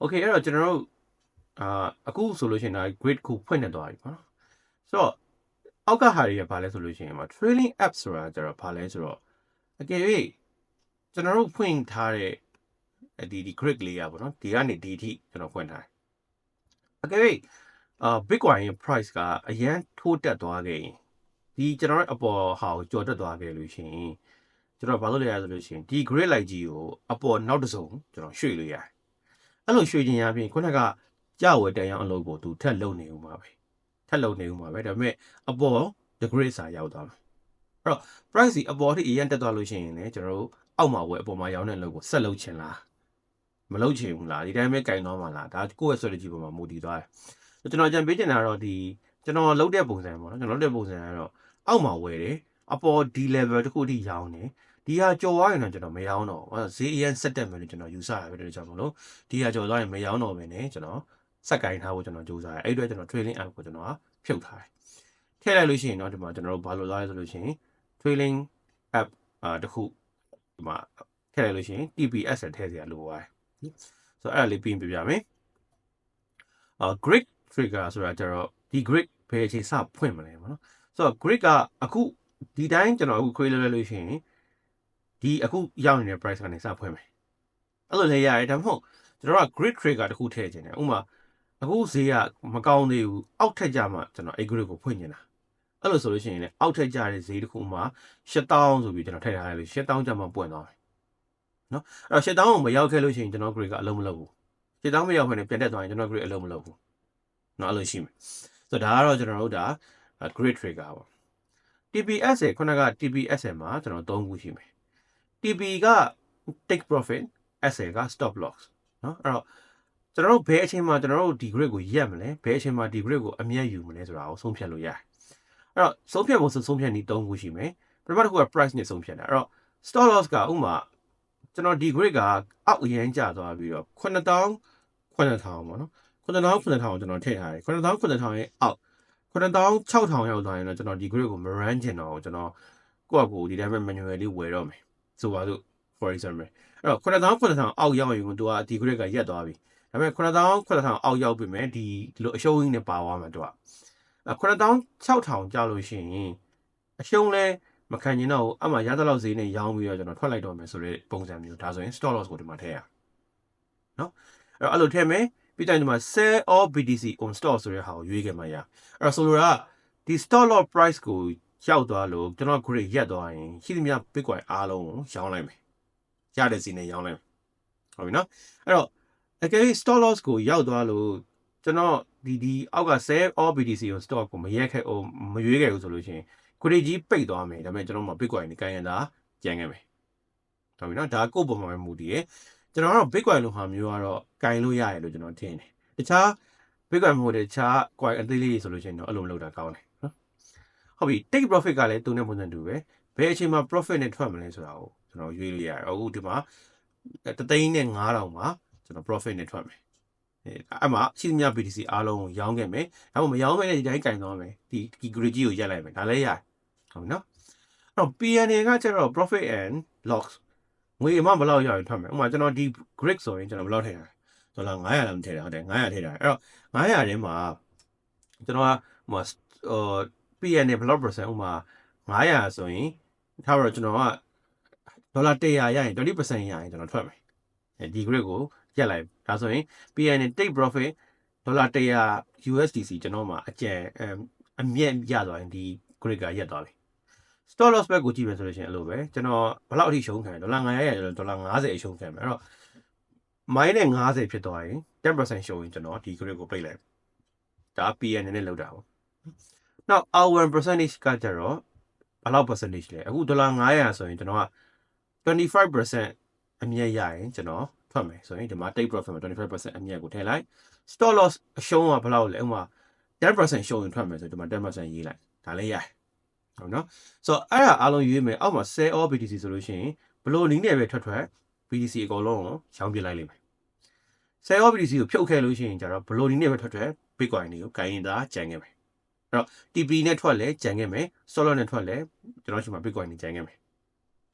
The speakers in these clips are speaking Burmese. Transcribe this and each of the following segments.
okay အဲ့တော့ကျွန်တော်တို့အာအခုဆိုလို့ရှိရင်ဒါ grade ခုဖွင့်နေသွားပြီပေါ့နော်ဆိုတော့အောက်ကဟာတွေကဘာလဲဆိုလို့ရှိရင်မှာ trailing app ဆိုတာကျတော့ဘာလဲဆိုတော့အကယ်၍ကျွန်တော်တို့ဖွင့်ထားတဲ့ဒီဒီ grade လေးอ่ะပေါ့နော်ဒီကနေဒီအထိကျွန်တော်ဖွင့်ထားတယ်အကယ်၍အာ bitcoin ရဲ့ price ကအရန်ထိုးတက်သွားခဲ့ရင်ဒီကျွန်တော်တို့အပေါ်ဟာကိုကြော်တက်သွားခဲ့လို့ရှိရင်ကျွန်တော်ဘာလို့လဲရဆိုလို့ရှိရင်ဒီ grade light ကြီးကိုအပေါ်နောက်တစ်စုံကျွန်တော်ရွှေ့လို့ရတယ် အဲ့လိုရွှေ့ခြင်းရပြင်ခုနကကြဝယ်တန်ရောင်းအလုပ်ကိုသူထက်လုံနေဦးမှာပဲထက်လုံနေဦးမှာပဲဒါပေမဲ့အပေါ် the grade စာရောက်သွားမှာအဲ့တော့ price ကြီးအပေါ်ထိအရင်တက်သွားလို့ရှိရင်လည်းကျွန်တော်တို့အောက်မှာဝယ်အပေါ်မှာရောင်းတဲ့အလုပ်ကိုဆက်လုပ်ချင်လားမလုပ်ချင်ဘူးလားဒီတိုင်းပဲကင်သွားမှာလားဒါကိုယ့်ရဲ့ strategy ပေါ်မှာမူတည်သွားတယ်ကျွန်တော်ကြံပေးချင်တာကတော့ဒီကျွန်တော်လုပ်တဲ့ပုံစံပေါ့နော်ကျွန်တော်လုပ်တဲ့ပုံစံကတော့အောက်မှာဝယ်တယ်အပေါ်ဒီ level တစ်ခုအထိရောင်းတယ် ဒီဟာကြော်သွားရင်တော့ကျွန်တော်မရောင်းတော့ဘူးဈေးအရင်ဆက်တက်မယ်လို့ကျွန်တော်ယူဆရပဲတဲ့ကြောင့်မလို့ဒီဟာကြော်သွားရင်မရောင်းတော့ဘဲနဲ့ကျွန်တော်စက်ကင်ထားဖို့ကျွန်တော်ကြိုးစားတယ်အဲ့အတွက်ကျွန်တော် trailing app ကိုကျွန်တော်ဖြုတ်ထားတယ်ထည့်လိုက်လို့ရှိရင်တော့ဒီမှာကျွန်တော်တို့ဘာလို့သွားလဲဆိုလို့ရှိရင် trailing app အာတစ်ခုဒီမှာထည့်လိုက်လို့ရှိရင် TPS ထည့်စရာလိုပါတယ်ဆိုတော့အဲ့ဒါလေးပြင်ပြပြမယ်အာ grid trigger ဆိုတာကျတော့ဒီ grid ဘယ်အချိန်စဖွင့်မလဲပေါ့နော်ဆိုတော့ grid ကအခုဒီတိုင်းကျွန်တော်အခု create လုပ်လိုက်လို့ရှိရင် ဒီအခုရောက်နေတဲ့ price ကနေစဖွင့်မယ်အဲ့လိုလည်းရတယ်ဒါမှမဟုတ်ကျွန်တော်က grid trigger တစ်ခုထည့်ခြင်းတယ်ဥပမာအခုဈေးကမကောင်းသေးဘူးအောက်ထက်ကြမှကျွန်တော်အဲ့ grid ကိုဖွင့်နေတာအဲ့လိုဆိုလို့ရှိရင်လည်းအောက်ထက်ကြတဲ့ဈေးတစ်ခုမှာ8000ဆိုပြီးကျွန်တော်ထည့်ထားလိုက်လို့8000ကြမှပွင့်သွားမယ်နော်အဲ့တော့8000ကိုမရောက်ခဲ့လို့ရှိရင်ကျွန်တော် grid ကအလုံးမလုပ်ဘူး8000မရောက်ခဲ့ရင်ပြန်တက်သွားရင်ကျွန်တော် grid အလုံးမလုပ်ဘူးနော်အဲ့လိုရှိမယ်ဆိုတော့ဒါကတော့ကျွန်တော်တို့ဒါ grid trigger ပေါ့ TPS ရဲ့ခုနက TPS မှာကျွန်တော်၃ခုရှိမယ် TP က take profit SA က stop loss เนาะအဲ့တော့ကျွန်တော်တို့ဘယ်အချိန်မှာကျွန်တော်တို့ဒီ grid ကိုရက်မလဲဘယ်အချိန်မှာဒီ grid ကိုအမြတ်ယူမလဲဆိုတာကိုဆုံးဖြတ်လို့ရတယ်အဲ့တော့ဆုံးဖြတ်ဖို့ဆိုဆုံးဖြတ်နည်း၃ခုရှိမယ်ပထမတစ်ခုက price နဲ့ဆုံးဖြတ်တာအဲ့တော့ stop loss ကဥမာကျွန်တော်ဒီ grid ကအောက်အရင်ကျသွားပြီးတော့9000 9000ပေါ့နော်9000 9000ကိုကျွန်တော်ထည့်ထားတယ်9000 9000ရဲ့အောက်9000 6000ရောက်သွားရင်တော့ကျွန်တော်ဒီ grid ကိုမ run ချင်တော့ကျွန်တော်ကိုယ့်အကူဒီတိုင်းပဲ manual လေးဝယ်တော့မယ် ဆိုပါစို့ for example အဲ့တော့9000 9000အောက်ရောက်ရင်သူကဒီ grid ကရက်သွားပြီဒါပေမဲ့9000 9000အောက်ရောက်ပြီမဲ့ဒီဒီလိုအရှုံးရင်းနဲ့ပါသွားမှာသူကအဲ့9000 6000ကြာလို့ရှိရင်အရှုံးလဲမခံကျင်တော့ဘူးအမှရသလောက်ဈေးနဲ့ရောင်းပြီးတော့ကျွန်တော်ထွက်လိုက်တော့မယ်ဆိုတဲ့ပုံစံမျိုးဒါဆိုရင် stop loss ကိုဒီမှာထည့်ရနော်အဲ့တော့အဲ့လိုထည့်မယ်ပြီးတိုင်းဒီမှာ sell all BTC on stock ဆိုတဲ့ဟာကိုရွေးခဲ့မှရအဲ့တော့ဆိုလိုတာဒီ stop loss price ကို ရောက်သွားလို့ကျွန်တော် grade ရက်သွားရင်ရှိသမျှ Bitcoin အားလုံးကိုရောင်းလိုက်မယ်ရတဲ့စီနဲ့ရောင်းလိုက်မယ်ဟုတ်ပြီနော်အဲ့တော့အကယ်၍ stop loss ကိုရောက်သွားလို့ကျွန်တော်ဒီဒီအောက်က sell all BTC ကို stock ကိုမရက်ခဲ့ဟိုမရွေးခဲ့ဘူးဆိုလို့ရှိရင် grade ကြီးပိတ်သွားမယ်ဒါပေမဲ့ကျွန်တော်မှ Bitcoin ကိုကန်ရတာကျန်ခဲ့မယ်ဟုတ်ပြီနော်ဒါကိုယ့်ပုံမှာပဲမူတည်ရယ်ကျွန်တော်ကတော့ Bitcoin လိုဟာမျိုးကတော့ကင်လို့ရတယ်လို့ကျွန်တော်ထင်တယ်တခြား Bitcoin မဟုတ်တဲ့တခြား coin အသေးလေးဆိုလို့ရှိရင်တော့အဲ့လိုမလုပ်တာကောင်းတယ်နော် ဟုတ်ပြီ take profit ကလည်းတုံတဲ့ပုံစံတူပဲဘယ်အချိန်မှာ profit နဲ့ထွက်မလဲဆိုတာကိုကျွန်တော်ရွေးလို့ရတယ်အခုဒီမှာတသိန်းနဲ့9000မှာကျွန်တော် profit နဲ့ထွက်မယ်အဲအမှရှိသမျှ BTC အားလုံးကိုရောင်းခဲ့မယ်ဒါမှမရောင်းခဲ့တဲ့ဒီတိုင်းကင်သွားမယ်ဒီဒီ grade ကြီးကိုရက်လိုက်မယ်ဒါလည်းရတယ်ဟုတ်နော်အဲ့တော့ PNA ကကျတော့ profit and loss ငွေအမဘယ်လောက်ရရင်ထွက်မယ်ဥပမာကျွန်တော်ဒီ grid ဆိုရင်ကျွန်တော်ဘယ်လောက်ထည့်တာဒေါ်လာ900လောက်ထည့်တာဟုတ်တယ်900ထည့်တာအဲ့တော့900ထဲမှာကျွန်တော်ကဟို ဟို PNA ဘယ်လောက် percent ဥပမာ900ဆိုရင်ထားတော့ကျွန်တော်ကဒေါ်လာ100ရရင်20%ရရင်ကျွန်တော်ထွက်မယ်အဲဒီ grid ကိုရက်လိုက်ဒါဆိုရင် PNA take profit ဒေါ်လာ100 USDC ကျွန်တော်မှာအကျန်အမြင့်ရသွားရင်ဒီ grid ကရက်သွားပြီ stop loss ဘက်ကိုကြည့်မယ်ဆိုလို့ရှိရင်အဲ့လိုပဲကျွန်တော်ဘယ်လောက်အထိရှုံးခံဒေါ်လာ900ရရဒေါ်လာ90အရှုံးခံမယ်အဲ့တော့ minus 50ဖြစ်သွားရင်10%ရှုံးရင်ကျွန်တော်ဒီ grid ကိုပိတ်လိုက်ဒါ PN နဲ့လောက်တာပေါ့ နောက် our percentage ကကြတော့ဘယ်လောက် percentage လဲအခုဒေါ်လာ900ဆိုရင်ကျွန်တော်က25%အမြတ်ရရင်ကျွန်တော်ထွက်မယ်ဆိုရင်ဒီမှာ take profit မှာ25%အမြတ်ကိုထည့်လိုက် stop loss အရှုံးကဘယ်လောက်လဲဥပမာ10%ရှုံးရင်ထွက်မယ်ဆိုရင်ဒီမှာ10%ရေးလိုက်ဒါလည်းရတယ်ဟုတ်နော်ဆိုတော့အဲ့ဒါအားလုံးရွေးမယ်အောက်မှာ sell all BTC ဆိုလို့ရှိရင်ဘလို့နည်းနဲ့ပဲထွက်ထွက် BTC အကုန်လုံးကိုရောင်းပြလိုက်လိမ့်မယ် sell all BTC ကိုဖြုတ်ခဲ့လို့ရှိရင်ကျတော့ဘလို့နည်းနဲ့ပဲထွက်ထွက် Bitcoin တွေကိုကိုင်ရင်သာကြံခဲ့မယ် အဲ့တော့ TP နဲ့ထွက်လဲကြံခဲ့မယ် Solid နဲ့ထွက်လဲကျွန်တော်ရှိမှာ Bitcoin နဲ့ကြံခဲ့မယ်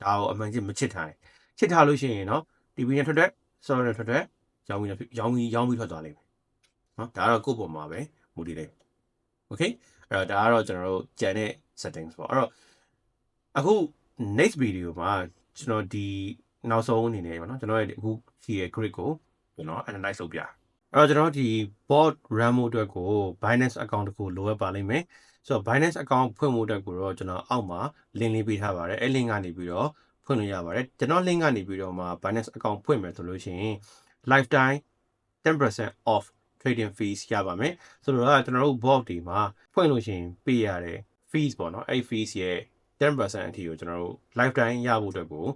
ဒါကိုအမှန်ကြီးမချစ်ထားတယ်ချစ်ထားလို့ရှိရင်တော့ TP နဲ့ထွက်ထွက် Solid နဲ့ထွက်ထွက်ရောင်းပြီးရောင်းပြီးရောင်းပြီးထွက်သွားလိမ့်မယ်နော်ဒါကတော့ကိုယ့်ပုံမှာပဲမူတည်လိမ့်မယ် okay အဲ့တော့ဒါကတော့ကျွန်တော်တို့ကြံတဲ့ settings ပေါ့အဲ့တော့အခု next video မှာကျွန်တော်ဒီနောက်ဆုံးအနေနဲ့ပေါ့နော်ကျွန်တော်ရဲ့အခုဒီ grid ကိုကျွန်တော် analyze လုပ်ပြ အဲ့တော့ကျွန်တော်ဒီ bot run မှုအတွက်ကို Binance account တစ်ခုလိုအပ်ပါလိမ့်မယ်ဆိုတော့ Binance account ဖွင့်ဖို့အတွက်ကိုတော့ကျွန်တော်အောက်မှာ link လေးပေးထားပါတယ်အဲ့ link ကနေပြီးတော့ဖွင့်လို့ရပါတယ်ကျွန်တော် link ကနေပြီးတော့မှ Binance account ဖွင့်မယ်ဆိုလို့ရှိရင် lifetime 10% off trading fees ရပါမယ်ဆိုတော့ကျွန်တော်တို့ bot ဒီမှာဖွင့်လို့ရှိရင်ပေးရတဲ့ fees ပေါ့နော်အဲ့ fees ရဲ့10%အထိကိုကျွန်တော်တို့ lifetime ရဖို့အတွက်ကို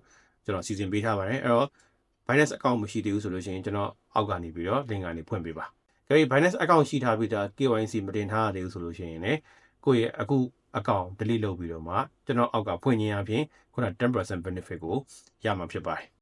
ကျွန်တော်စီစဉ်ပေးထားပါတယ်အဲ့တော့ Binance account မရှိသေးဘူးဆိုလို့ရှိရင်ကျွန်တော်အောက်ကနေပြီးတော့ link ကနေဖွင့်ပေးပါကြည့် Binance account ရှိထားပြီးသား KYC မတင်ထားရသေးဘူးဆိုလို့ရှိရင်လည်းကိုယ့်ရဲ့အခု account delete လုပ်ပြီးတော့မှကျွန်တော်အောက်ကဖွင့်ခြင်းအပြင်ခုန10% benefit ကိုရမှာဖြစ်ပါတယ်